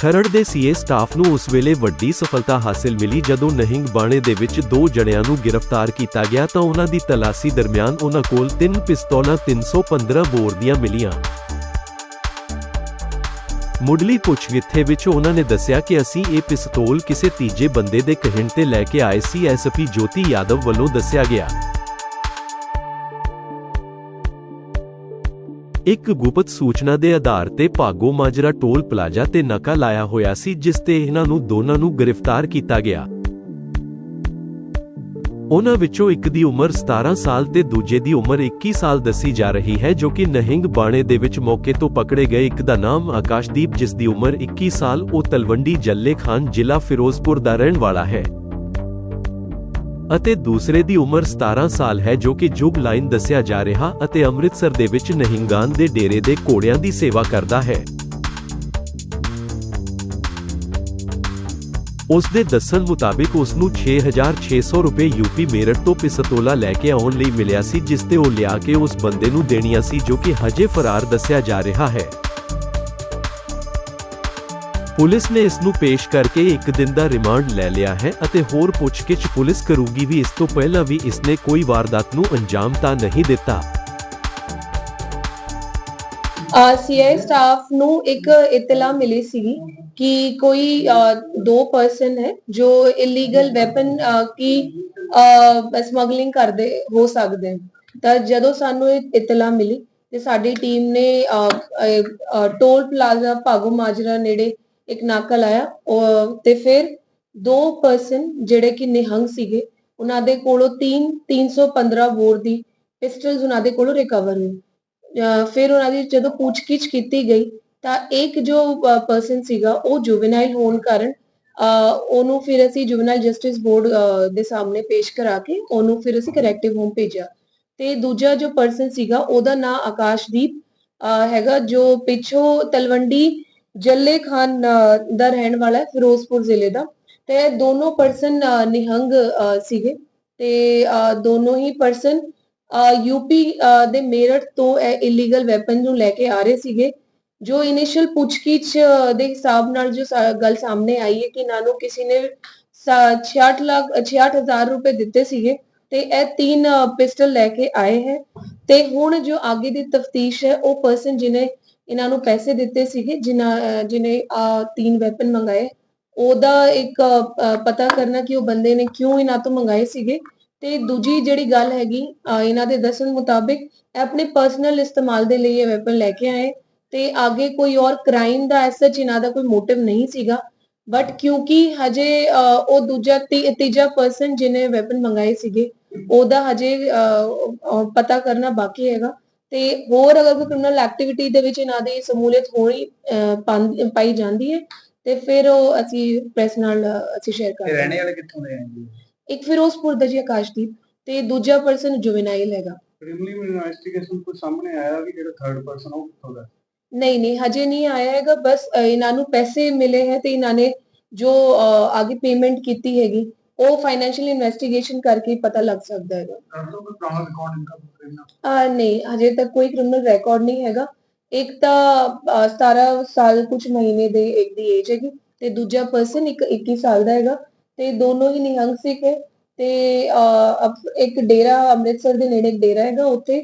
ਖਰੜ ਦੇ CA staff ਨੂੰ ਉਸ ਵੇਲੇ ਵੱਡੀ ਸਫਲਤਾ ਹਾਸਲ ਮਿਲੀ ਜਦੋਂ ਨਹਿੰਗ ਬਾਣੇ ਦੇ ਵਿੱਚ ਦੋ ਜਣਿਆਂ ਨੂੰ ਗ੍ਰਿਫਤਾਰ ਕੀਤਾ ਗਿਆ ਤਾਂ ਉਹਨਾਂ ਦੀ ਤਲਾਸ਼ੀ ਦਰਮਿਆਨ ਉਹਨਾਂ ਕੋਲ ਤਿੰਨ ਪਿਸਤੌਲਾਂ 315 ਬੋਰ ਦੀਆਂ ਮਿਲੀਆਂ। ਮੁੱਢਲੀ ਪੁੱਛਗਿੱਛ ਵਿੱਚ ਉਹਨਾਂ ਨੇ ਦੱਸਿਆ ਕਿ ਅਸੀਂ ਇਹ ਪਿਸਤੌਲ ਕਿਸੇ ਤੀਜੇ ਬੰਦੇ ਦੇ ਕਹਿਣ ਤੇ ਲੈ ਕੇ ਆਏ ਸੀ ਐਸਪੀ ਜੋਤੀ ਯਾਦਵ ਵੱਲੋਂ ਦੱਸਿਆ ਗਿਆ। ਇੱਕ ਗੁਪਤ ਸੂਚਨਾ ਦੇ ਆਧਾਰ ਤੇ ਭਾਗੋ ਮਾਜਰਾ ਟੋਲ ਪਲਾਜ਼ਾ ਤੇ ਨਾਕਾ ਲਾਇਆ ਹੋਇਆ ਸੀ, ਜਿਸ ਤੇ ਇਹਨਾਂ ਨੂੰ ਦੋਨਾਂ ਨੂੰ ਗ੍ਰਿਫਤਾਰ ਕੀਤਾ ਗਿਆ। ਉਹਨਾਂ ਵਿੱਚੋਂ ਇੱਕ ਦੀ ਉਮਰ 17 ਸਾਲ ਤੇ ਦੂਜੇ ਦੀ ਉਮਰ 21 ਸਾਲ ਦੱਸੀ ਜਾ ਰਹੀ ਹੈ, ਜੋ ਕਿ ਨਹਿੰਗ ਬਾਣੇ ਦੇ ਵਿੱਚ ਮੌਕੇ ਤੋਂ ਪਕੜੇ ਗਏ ਇੱਕ ਦਾ ਨਾਮ ਆਕਾਸ਼ਦੀਪ, ਜਿਸ ਦੀ ਉਮਰ 21 ਸਾਲ, ਉਹ ਤਲਵੰਡੀ ਜੱਲੇ ਖਾਨ ਜ਼ਿਲ੍ਹਾ ਫਿਰੋਜ਼ਪੁਰ ਦਾ ਰਹਿਣ ਵਾਲਾ ਹੈ। ਅਤੇ ਦੂਸਰੇ ਦੀ ਉਮਰ 17 ਸਾਲ ਹੈ ਜੋ ਕਿ ਜੁਗ ਲਾਈਨ ਦੱਸਿਆ ਜਾ ਰਿਹਾ ਅਤੇ ਅੰਮ੍ਰਿਤਸਰ ਦੇ ਵਿੱਚ ਨਹਿੰਗਾਨ ਦੇ ਡੇਰੇ ਦੇ ਘੋੜਿਆਂ ਦੀ ਸੇਵਾ ਕਰਦਾ ਹੈ। ਉਸ ਦੇ ਦੱਸਣ ਮੁਤਾਬਿਕ ਉਸ ਨੂੰ 6600 ਰੁਪਏ ਯੂਪੀ ਮੇਰਠ ਤੋਂ ਪਿਸਤੌਲਾ ਲੈ ਕੇ ਆਉਣ ਲਈ ਮਿਲਿਆ ਸੀ, ਜਿਸ ਤੇ ਉਹ ਲਿਆ ਕੇ ਉਸ ਬੰਦੇ ਨੂੰ ਦੇਣੀਆਂ ਸੀ, ਜੋ ਕਿ ਹਜੇ ਫਰਾਰ ਦੱਸਿਆ ਜਾ ਰਿਹਾ ਹੈ। ਪੁਲਿਸ ਨੇ ਇਸ ਨੂੰ ਪੇਸ਼ ਕਰਕੇ ਇੱਕ ਦਿਨ ਦਾ ਰਿਮਾਂਡ ਲੈ ਲਿਆ ਹੈ ਅਤੇ ਹੋਰ ਪੁੱਛਗਿੱਛ ਪੁਲਿਸ ਕਰੂਗੀ ਵੀ ਇਸ ਤੋਂ ਪਹਿਲਾਂ ਵੀ ਇਸਨੇ ਕੋਈ ਵਾਰਦਾਤ ਨੂੰ ਅੰਜਾਮ ਤਾਂ ਨਹੀਂ ਦਿੱਤਾ। ਸੀਆਈ ਸਟਾਫ ਨੂੰ ਇੱਕ ਇਤਲਾ ਮਿਲੀ ਸੀਗੀ ਕਿ ਕੋਈ ਦੋ ਪਰਸਨ ਹੈ ਜੋ ਇਲੀਗਲ ਵੈਪਨ ਕੀ ਸਮਗਲਿੰਗ ਕਰਦੇ ਹੋ ਸਕਦੇ ਤਾਂ ਜਦੋਂ ਸਾਨੂੰ ਇਹ ਇਤਲਾ ਮਿਲੀ ਤੇ ਸਾਡੀ ਟੀਮ ਨੇ ਟੋਲ ਪਲਾਜ਼ਾ ਭਾਗੋ ਮਾਜਰਾ ਨੇੜੇ ਇੱਕ ਨਾਕਾ ਲਾਇਆ ਤੇ ਫਿਰ ਦੋ ਪਰਸਨ ਜਿਹੜੇ ਕਿ ਨਿਹੰਗ ਸੀਗੇ, ਉਹਨਾਂ ਦੇ ਕੋਲੋਂ 3 315 ਬੋਰ ਦੀ ਪਿਸਟਲਸ ਉਹਨਾਂ ਦੇ ਕੋਲੋਂ ਰਿਕਵਰ ਹੋਈ ਫਿਰ ਉਹਨਾਂ ਦੀ ਜਦੋਂ ਪੁੱਛਗਿੱਛ ਕੀਤੀ ਗਈ, ਤਾਂ ਇੱਕ ਜੋ ਪਰਸਨ ਸੀਗਾ, ਉਹ ਜੁਵੈਨਾਈਲ ਹੋਣ ਕਾਰਨ ਉਹਨੂੰ ਫਿਰ ਅਸੀਂ ਜੁਵੈਨਾਈਲ ਜਸਟਿਸ ਬੋਰਡ ਦੇ ਸਾਹਮਣੇ ਪੇਸ਼ ਕਰਾ ਕੇ ਉਹਨੂੰ ਫਿਰ ਅਸੀਂ ਕਰੈਕਟਿਵ ਹੋਮ ਭੇਜਿਆ। ਤੇ ਦੂਜਾ ਜੋ ਪਰਸਨ ਸੀਗਾ, ਉਹਦਾ ਨਾਂ ਆਕਾਸ਼ਦੀਪ, ਅਹ ਹੈਗਾ ਜੋ ਪਿੱਛੋਂ ਤਲਵੰਡੀ ਜੱਲੇ ਖਾਨ ਦਾ ਰਹਿਣ ਵਾਲਾ ਹੈ, ਫਿਰੋਜ਼ਪੁਰ ਜ਼ਿਲ੍ਹੇ ਦਾ। ਤੇ ਦੋਨੋਂ ਪਰਸਨ ਨਿਹੰਗ ਸੀਗੇ। ਤੇ ਦੋਨੋਂ ਹੀ ਪਰਸਨ ਯੂਪੀ ਦੇ ਮੇਰਠ ਤੋਂ ਇਹ ਇਲੀਗਲ ਵੈਪਨ ਨੂੰ ਲੈ ਕੇ ਆ ਰਹੇ ਸੀਗੇ। ਜੋ ਇਨੀਸ਼ੀਅਲ ਪੁੱਛਗਿੱਛ ਦੇ ਹਿਸਾਬ ਨਾਲ ਜੋ ਗੱਲ ਸਾਹਮਣੇ ਆਈ ਹੈ ਕਿ ਇਹਨਾਂ ਨੂੰ ਕਿਸੇ ਨੇ ਸਾ- 66 ਲੱਖ 66000 ਰੁਪਏ ਦਿੱਤੇ ਸੀਗੇ ਤੇ ਇਹ ਤਿੰਨ ਪਿਸਟਲ ਲੈ ਕੇ ਆਏ ਹੈ। ਤੇ ਹੁਣ ਜੋ ਅੱਗੇ ਦੀ ਤਫਤੀਸ਼ ਹੈ, ਉਹ ਪਰਸਨ ਜਿਨੇ ਇਹਨਾਂ ਨੂੰ ਪੈਸੇ ਦਿੱਤੇ ਸੀਗੇ, ਜਿਨ੍ਹਾਂ ਜਿਨੇ ਆਹ ਤਿੰਨ ਵੈਪਨ ਮੰਗਾਏ। ਉਹਦਾ ਇੱਕ ਪਤਾ ਕਰਨਾ ਕਿ ਉਹ ਬੰਦੇ ਨੇ ਕਿਉਂ ਇਹਨਾਂ ਤੋਂ ਮੰਗਾਏ ਸੀਗੇ। ਤੇ ਦੂਜੀ ਜਿਹੜੀ ਗੱਲ ਹੈਗੀ ਇਹਨਾਂ ਦੇ ਦੱਸਣ ਮੁਤਾਬਿਕ, ਇਹ ਆਪਣੇ ਪਰਸਨਲ ਇਸਤੇਮਾਲ ਦੇ ਲਈ ਇਹ ਵੈਪਨ ਲੈ ਕੇ ਆਏ। ਤੇ ਅੱਗੇ ਕੋਈ ਔਰ ਕ੍ਰਾਈਮ ਦਾ ਐਸਾ ਇਹਨਾਂ ਦਾ ਕੋਈ ਮੋਟਿਵ ਨਹੀਂ ਸੀਗਾ। ਬਟ ਕਿਉਂਕਿ ਹਜੇ ਉਹ ਦੂਜਾ ਤੀਜਾ ਪਰਸਨ ਜਿਹਨੇ ਵੈਪਨ ਮੰਗਾਏ ਸੀਗੇ, ਉਹਦਾ ਹਜੇ ਪਤਾ ਕਰਨਾ ਬਾਕੀ ਹੈਗਾ। ਤੇ ਹੋਰ ਅਗਰ ਕੋਈ ਕ੍ਰਿਮੀਨਲ ਐਕਟੀਵਿਟੀ ਦੇ ਵਿੱਚ ਇਹਨਾਂ ਦੀ ਸਮੂਲੀਅਤ ਹੋਣੀ ਪਾਈ ਜਾਂਦੀ ਹੈ ਤੇ ਫਿਰ ਉਹ ਅਸੀਂ ਪ੍ਰੈਸ ਨਾਲ ਅਸੀਂ ਸ਼ੇਅਰ ਕਰਦੇ ਹਾਂ ਰਹਿਣੇ ਵਾਲੇ ਕਿੱਥੋਂ ਦੇ ਆ ਜੀ ਇੱਕ ਫਿਰੋਜ਼ਪੁਰ ਦਾ ਜੀ ਆਕਾਸ਼ਦੀਪ ਤੇ ਦੂਜਾ ਪਰਸਨ ਜੁਵੈਨਾਈਲ ਹੈਗਾ। ਪ੍ਰੀਲਿਮਿਨਰੀ ਇਨਵੈਸਟੀਗੇਸ਼ਨ ਕੋਈ ਸਾਹਮਣੇ ਆਇਆ ਵੀ ਜਿਹੜਾ ਥਰਡ ਪਰਸਨ ਉਹ ਕਿੱਥੋਂ ਦਾ? ਨਹੀਂ ਨਹੀਂ ਹਜੇ ਨਹੀਂ ਆਇਆ ਹੈਗਾ ਬਸ ਇਹਨਾਂ ਨੂੰ ਪੈਸੇ ਮਿਲੇ ਹੈ ਤੇ ਇਹਨਾਂ ਨੇ ਜੋ ਆਗੇ ਪੇਮੈਂਟ ਕੀਤੀ ਹੈਗੀ ਉਹ ਫਾਈਨੈਂਸ਼ੀਅਲ ਇਨਵੈਸਟੀਗੇਸ਼ਨ ਕਰਕੇ ਪਤਾ ਲੱਗ ਸਕਦਾ ਹੈਗਾ। ਆ ਨਹੀਂ ਹਜੇ ਤੱਕ ਕੋਈ ਕ੍ਰਿਮੀਨਲ ਰਿਕਾਰਡ ਨਹੀਂ ਹੈਗਾ। ਇੱਕ ਤਾਂ 17 ਸਾਲ ਕੁਝ ਮਹੀਨੇ ਦੇ ਇੱਕ ਦੀ ਏਜ ਹੈਗੀ ਤੇ ਦੂਜਾ ਪਰਸਨ ਇੱਕ 21 ਸਾਲ ਦਾ ਹੈਗਾ ਤੇ ਦੋਨੋਂ ਹੀ ਨਿਹੰਗ ਸਿੱਖ ਹੈ ਤੇ ਅਹ, ਅਪ- ਇੱਕ ਡੇਰਾ ਅੰਮ੍ਰਿਤਸਰ ਦੇ ਨੇੜੇ ਇੱਕ ਡੇਰਾ ਹੈਗਾ ਉੱਥੇ।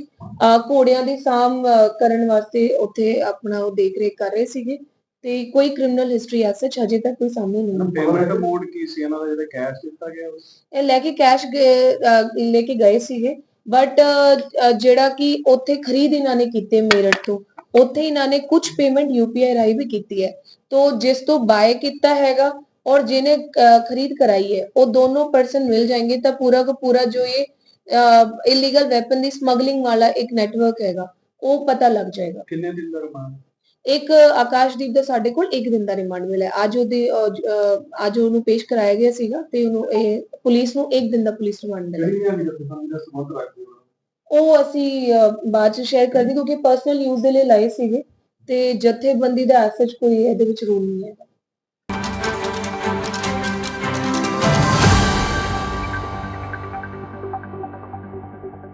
ਘੋੜਿਆਂ ਦੀ ਸਾਮ ਅਹ, ਕਰਨ ਵਾਸਤੇ ਉੱਥੇ ਆਪਣਾ ਉਹ ਦੇਖ ਰੇਖ ਕਰ ਰਹੇ ਸੀਗੇ। ਤੇ ਕੋਈ ਕ੍ਰਿਮੀਨਲ ਹਿਸਟਰੀ ਐਸ ਸੱਚ ਹਜੇ ਤੱਕ ਕੋਈ ਸਾਹਮਣੇ ਨਹੀਂ ਆਈ। ਪੇਮੈਂਟ ਮੋਡ ਕੀ ਸੀ? ਇਹਨਾਂ ਦਾ ਜਿਹੜਾ ਕੈਸ਼ ਦਿੱਤਾ ਗਿਆ ਉਹ? ਇਹ ਲੈ ਕੇ ਕੈਸ਼ ਲੈ ਕੇ ਗਏ ਸੀਗੇ। ਬਟ ਜਿਹੜਾ ਕਿ ਉੱਥੇ ਖਰੀਦ ਇਹਨਾਂ ਨੇ ਕੀਤੇ ਮੇਰਠ ਤੋਂ ਉੱਥੇ ਇਹਨਾਂ ਨੇ ਕੁਝ ਪੇਮੈਂਟ ਯੂਪੀਆਈ ਰਾਹੀਂ ਵੀ ਕੀਤੀ ਹੈ। ਤੋਂ ਜਿਸ ਤੋਂ ਬਾਏ ਕੀਤਾ ਹੈਗਾ ਔਰ ਜਿਹਨੇ ਅਹ, ਖਰੀਦ ਕਰਾਈ ਹੈ ਉਹ ਦੋਨੋਂ ਪਰਸਨ ਮਿਲ ਜਾਣਗੇ ਤਾਂ ਪੂਰਾ ਦਾ ਪੂਰਾ ਜੋ ਇਹ ਇਲੀਗਲ ਵੈਪਨ ਦੀ ਸਮਗਲਿੰਗ ਵਾਲਾ ਇੱਕ ਨੈਟਵਰਕ ਹੈਗਾ ਉਹ ਪਤਾ ਲੱਗ ਜਾਏਗਾ। ਕਿੰਨੇ ਦਿਨ ਦਾ ਰਿਮਾਂਡ? ਇੱਕ ਆਕਾਸ਼ਦੀਪ ਦਾ ਸਾਡੇ ਕੋਲ ਇੱਕ ਦਿਨ ਦਾ ਰਿਮਾਂਡ ਮਿਲਿਆ। ਅੱਜ ਉਹਦੇ ਅੱਜ ਉਹਨੂੰ ਪੇਸ਼ ਕਰਾਇਆ ਗਿਆ ਸੀਗਾ ਤੇ ਉਹਨੂੰ ਇਹ ਪੁਲਿਸ ਨੂੰ ਇੱਕ ਦਿਨ ਦਾ ਪੁਲਿਸ ਰਿਮਾਂਡ ਮਿਲਿਆ। ਉਹ ਅਸੀਂ ਬਾਅਦ ਚ ਸ਼ੇਅਰ ਕਰਦੇ ਕਿਉਂਕਿ ਪਰਸਨਲ ਯੂਜ਼ ਦੇ ਲਈ ਲਾਏ ਸੀਗੇ ਤੇ ਜਥੇਬੰਦੀ ਦਾ ਐਸਾ ਕੋਈ ਇਹਦੇ ਵਿੱਚ ਰੂਲ ਨਹੀਂ ਹੈ